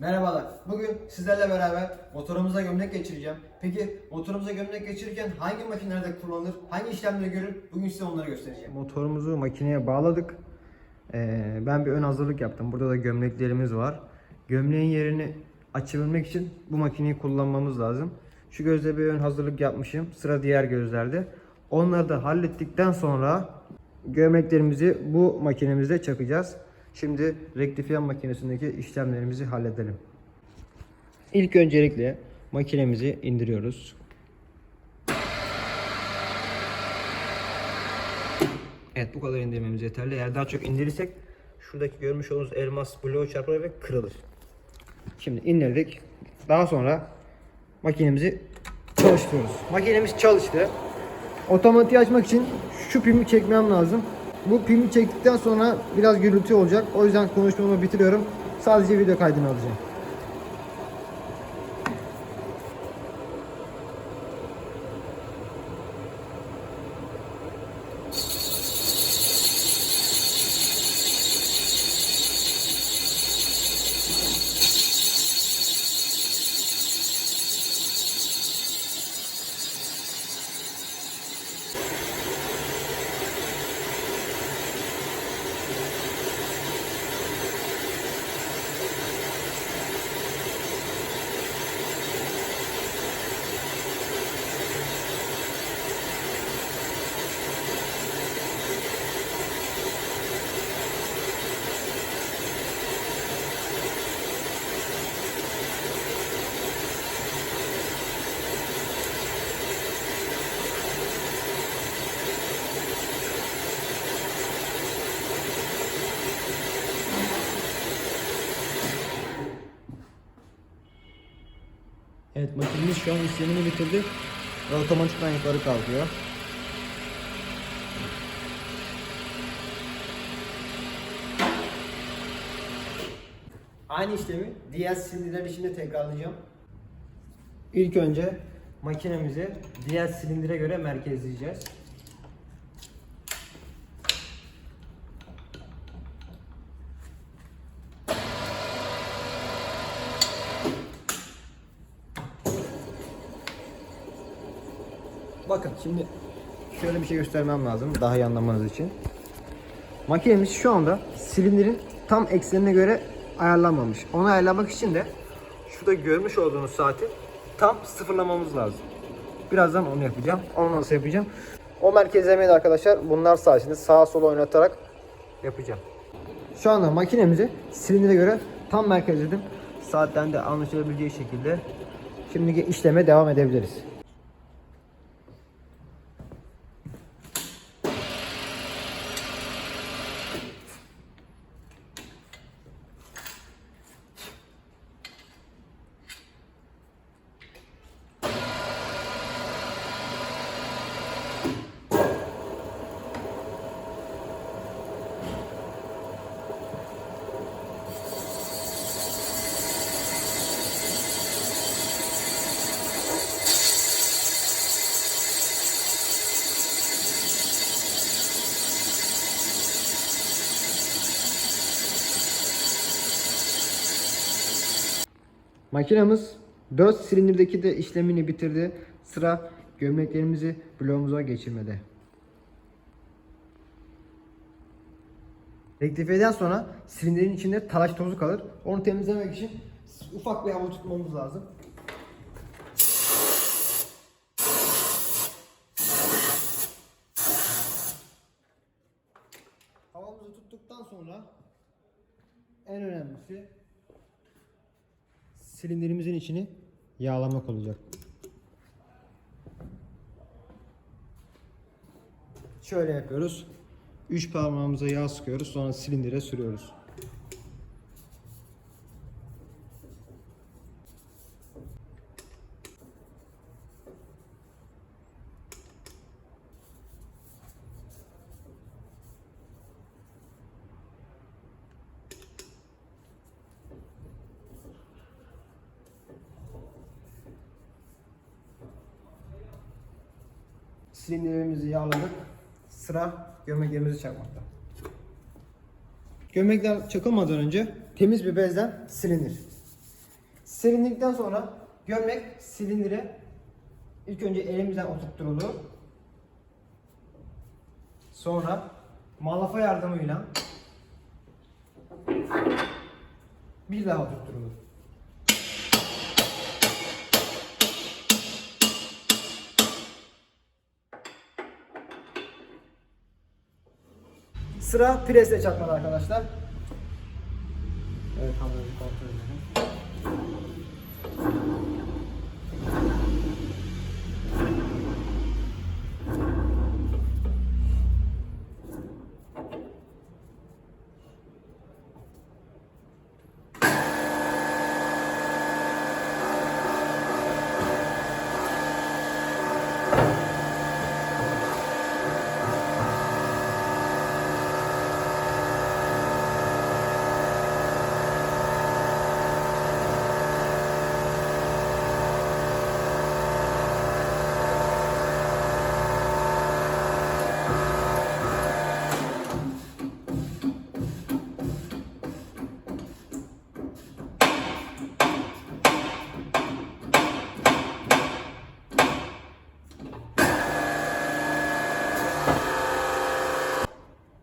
Merhabalar. Bugün sizlerle beraber motorumuza gömlek geçireceğim. Peki motorumuza gömlek geçirirken hangi makinelerde kullanılır, hangi işlemleri görür? Bugün size onları göstereceğim. Motorumuzu makineye bağladık. Ee, ben bir ön hazırlık yaptım. Burada da gömleklerimiz var. Gömleğin yerini açabilmek için bu makineyi kullanmamız lazım. Şu gözde bir ön hazırlık yapmışım. Sıra diğer gözlerde. Onları da hallettikten sonra gömleklerimizi bu makinemizde çakacağız. Şimdi rektifiyen makinesindeki işlemlerimizi halledelim. İlk öncelikle makinemizi indiriyoruz. Evet bu kadar indirmemiz yeterli. Eğer daha çok indirirsek şuradaki görmüş olduğunuz elmas bloğu çarpar ve kırılır. Şimdi indirdik. Daha sonra makinemizi çalıştırıyoruz. Makinemiz çalıştı. Otomatiği açmak için şu pimi çekmem lazım. Bu pimi çektikten sonra biraz gürültü olacak. O yüzden konuşmamı bitiriyorum. Sadece video kaydını alacağım. Evet makinemiz şu an işlemini bitirdi ve otomatikman yukarı kalkıyor. Aynı işlemi diğer silindirler için de tekrarlayacağım. İlk önce makinemizi diğer silindire göre merkezleyeceğiz. Bakın şimdi şöyle bir şey göstermem lazım daha iyi anlamanız için. Makinemiz şu anda silindirin tam eksenine göre ayarlanmamış. Onu ayarlamak için de şurada görmüş olduğunuz saati tam sıfırlamamız lazım. Birazdan onu yapacağım. Onu nasıl yapacağım? O merkezlemeyi de arkadaşlar bunlar sayesinde sağa sola oynatarak yapacağım. Şu anda makinemizi silindire göre tam merkezledim. Saatten de anlaşılabileceği şekilde şimdiki işleme devam edebiliriz. Makinamız 4 silindirdeki de işlemini bitirdi. Sıra gömleklerimizi bloğumuza geçirmede. Rektifiyeden sonra silindirin içinde talaş tozu kalır. Onu temizlemek için ufak bir hava tutmamız lazım. Havamızı tuttuktan sonra en önemlisi silindirimizin içini yağlamak olacak. Şöyle yapıyoruz. Üç parmağımıza yağ sıkıyoruz. Sonra silindire sürüyoruz. Silindirimizi yağladık. Sıra gömleklerimizi çakmakta. Gömlekler çakılmadan önce temiz bir bezden silinir. Silindikten sonra gömlek silindire ilk önce elimizden oturtturulur. Sonra malafa yardımıyla bir daha oturtturulur. Sıra presle çakmalı arkadaşlar. Evet kamerayı kontrol edelim.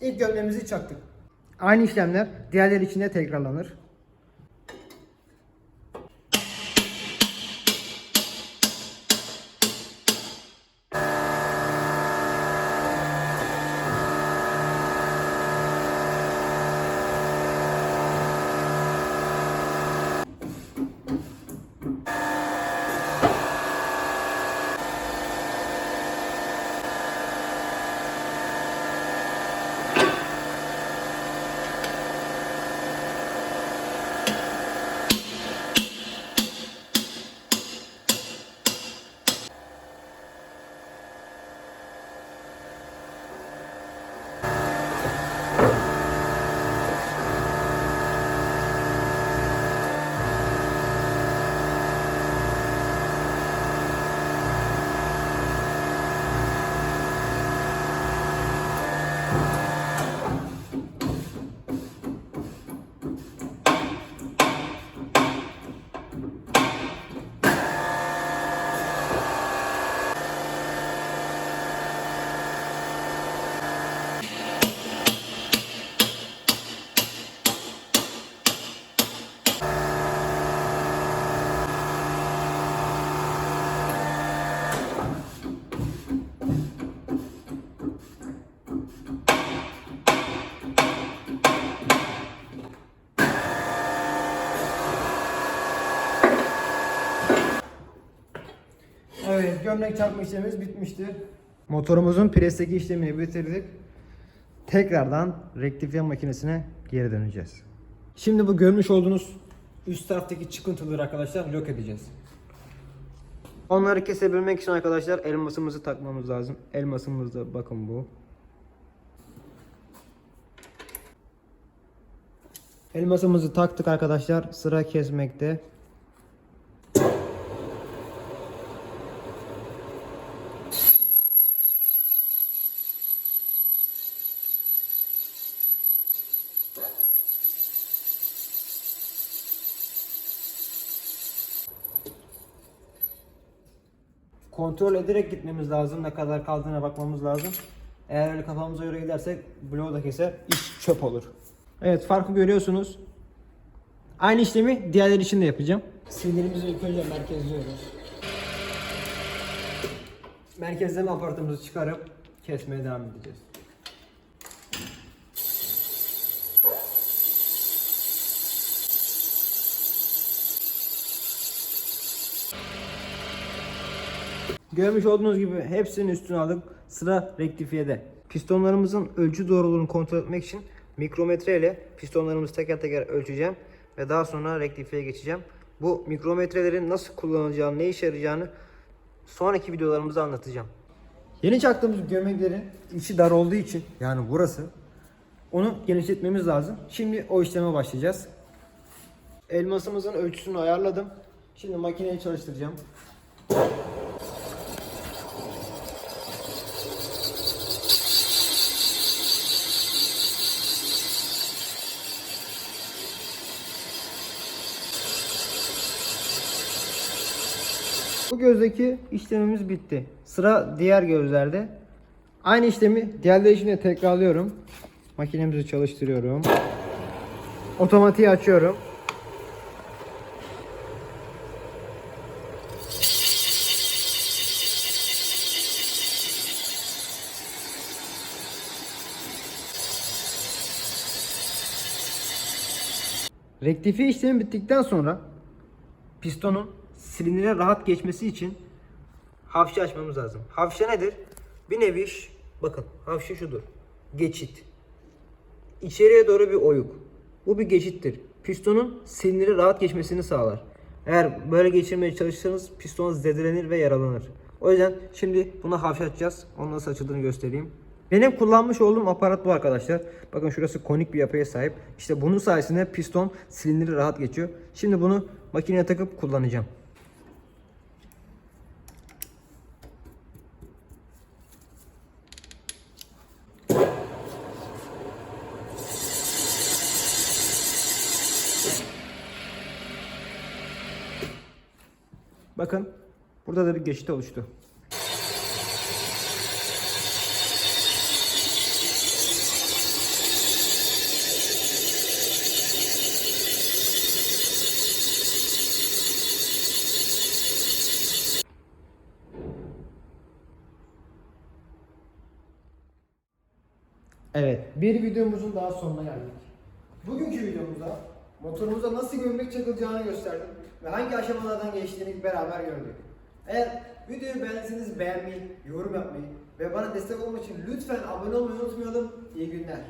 İlk gömleğimizi çaktık. Aynı işlemler diğerleri için de tekrarlanır. Gömlek çakma işlemimiz bitmiştir. Motorumuzun presteki işlemini bitirdik. Tekrardan rektifiye makinesine geri döneceğiz. Şimdi bu görmüş olduğunuz üst taraftaki çıkıntıları arkadaşlar yok edeceğiz. Onları kesebilmek için arkadaşlar elmasımızı takmamız lazım. Elmasımız da bakın bu. Elmasımızı taktık arkadaşlar. Sıra kesmekte. Kontrol ederek gitmemiz lazım. Ne kadar kaldığına bakmamız lazım. Eğer öyle kafamıza göre gidersek bloğu da keser, iş çöp olur. Evet farkı görüyorsunuz. Aynı işlemi diğerleri için de yapacağım. Sinirimizi ilk önce merkezliyoruz. Merkezleme aparatımızı çıkarıp kesmeye devam edeceğiz. Görmüş olduğunuz gibi hepsinin üstüne aldık. Sıra rektifiyede. Pistonlarımızın ölçü doğruluğunu kontrol etmek için mikrometre ile pistonlarımızı teker teker ölçeceğim ve daha sonra rektifiye geçeceğim. Bu mikrometrelerin nasıl kullanılacağını, ne işe yarayacağını sonraki videolarımızda anlatacağım. Yeni çaktığımız gömleklerin içi dar olduğu için yani burası onu genişletmemiz lazım. Şimdi o işleme başlayacağız. Elmasımızın ölçüsünü ayarladım. Şimdi makineyi çalıştıracağım. Bu gözdeki işlemimiz bitti. Sıra diğer gözlerde. Aynı işlemi diğerleri için tekrarlıyorum. Makinemizi çalıştırıyorum. Otomatiği açıyorum. Rektifiye işlemi bittikten sonra pistonun silindire rahat geçmesi için hafşa açmamız lazım. Hafşa nedir? Bir nevi bakın hafşa şudur. Geçit. İçeriye doğru bir oyuk. Bu bir geçittir. Pistonun silindire rahat geçmesini sağlar. Eğer böyle geçirmeye çalışırsanız piston zedelenir ve yaralanır. O yüzden şimdi buna hafşa açacağız. Onun nasıl açıldığını göstereyim. Benim kullanmış olduğum aparat bu arkadaşlar. Bakın şurası konik bir yapıya sahip. İşte bunun sayesinde piston silindiri rahat geçiyor. Şimdi bunu makineye takıp kullanacağım. Bakın burada da bir geçit oluştu. Evet, bir videomuzun daha sonuna geldik. Bugünkü videomuzda motorumuza nasıl gömlek çakılacağını gösterdim ve hangi aşamalardan geçtiğini beraber gördük. Eğer videoyu beğendiyseniz beğenmeyi, yorum yapmayı ve bana destek olmak için lütfen abone olmayı unutmayalım. İyi günler.